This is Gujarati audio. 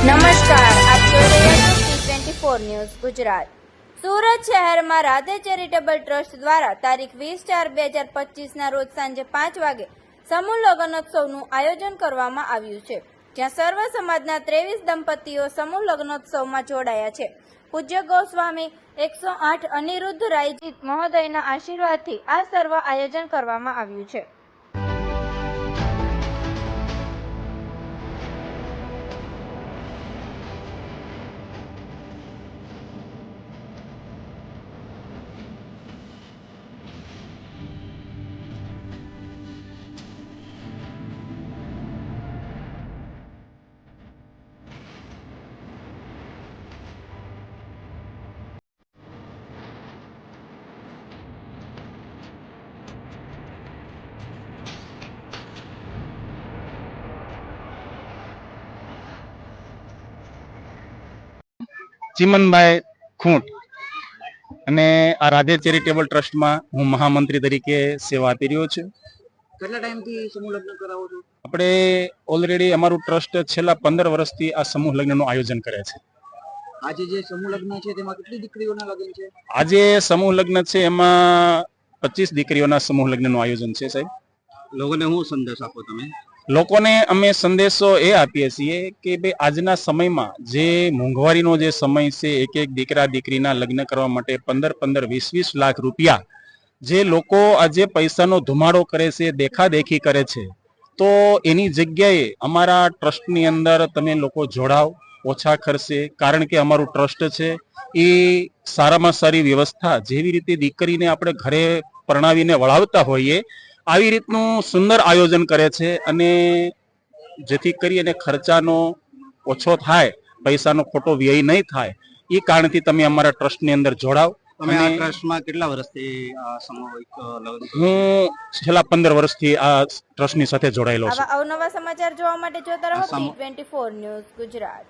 નમસ્કાર, આપ જોઈ ફોર ન્યૂઝ ગુજરાત. સુરત શહેરમાં રાધે ચેરિટેબલ ટ્રસ્ટ દ્વારા તારીખ વીસ ચાર બે હજાર પચીસના રોજ સાંજે પાંચ વાગે સમૂહ લગ્નોત્સવનું આયોજન કરવામાં આવ્યું છે, જ્યાં સર્વ સમાજના ત્રેવીસ દંપતીઓ સમૂહ લગ્નોત્સવમાં જોડાયા છે. પૂજ્ય ગોસ્વામી, એકસો આઠ અનિરુદ્ધ રાયજીત મહોદયના આશીર્વાદથી આ સર્વ આયોજન કરવામાં આવ્યું છે. ચિમનભાઈ ખૂંટ અને આ રાધે ચેરિટેબલ ટ્રસ્ટમાં હું મહામંત્રી તરીકે સેવા આપી રહ્યો છું. કેટલા ટાઈમથી સમૂહ લગ્ન કરાવો છો? આપણે ઓલરેડી અમારું ટ્રસ્ટ છેલ્લા પંદર વર્ષથી આ સમૂહ લગ્નનું આયોજન કરે છે. આજે જે સમૂહ લગ્ન છે તેમાં કેટલી દીકરીઓના લગ્ન છે? આજે સમૂહ લગ્ન છે એમાં પચીસ દીકરીઓના સમૂહ લગ્નનું આયોજન છે સાહેબ. લોકોને શું સંદેશ આપો તમે? લોકોને અમે સંદેશો એ આપીએ છીએ કે ભાઈ આજના સમયમાં જે મોંઘવારીનો જે સમય છે, એક એક દીકરા દીકરીના લગ્ન કરવા માટે પંદર પંદર વીસ વીસ લાખ રૂપિયા જે લોકો આજે પૈસાનો ધુમાડો કરે છે, દેખાદેખી કરે છે, તો એની જગ્યાએ અમારા ટ્રસ્ટની અંદર તમે લોકો જોડાવ, ઓછા ખર્ચે, કારણ કે અમારું ટ્રસ્ટ છે, એ સારામાં સારી વ્યવસ્થા જેવી રીતે દીકરીને આપણે ઘરે પરણાવીને વળાવતા હોઈએ આવી રીતનું સુંદર આયોજન કરે છે અને જેથી કરી અને ખર્ચાનો ઓછો થાય પૈસાનો ખોટો વ્યય નહીં થાય એ કારણથી તમે અમારા ટ્રસ્ટની અંદર જોડાવ તમે આ ટ્રસ્ટમાં કેટલા વર્ષથી આ હું છેલ્લા પંદર વર્ષથી આ ટ્રસ્ટની સાથે જોડાયેલો છું. આવા અવનવા સમાચાર જોવા માટે જોતા રહો ટ્વેન્ટી ન્યૂઝ ગુજરાત.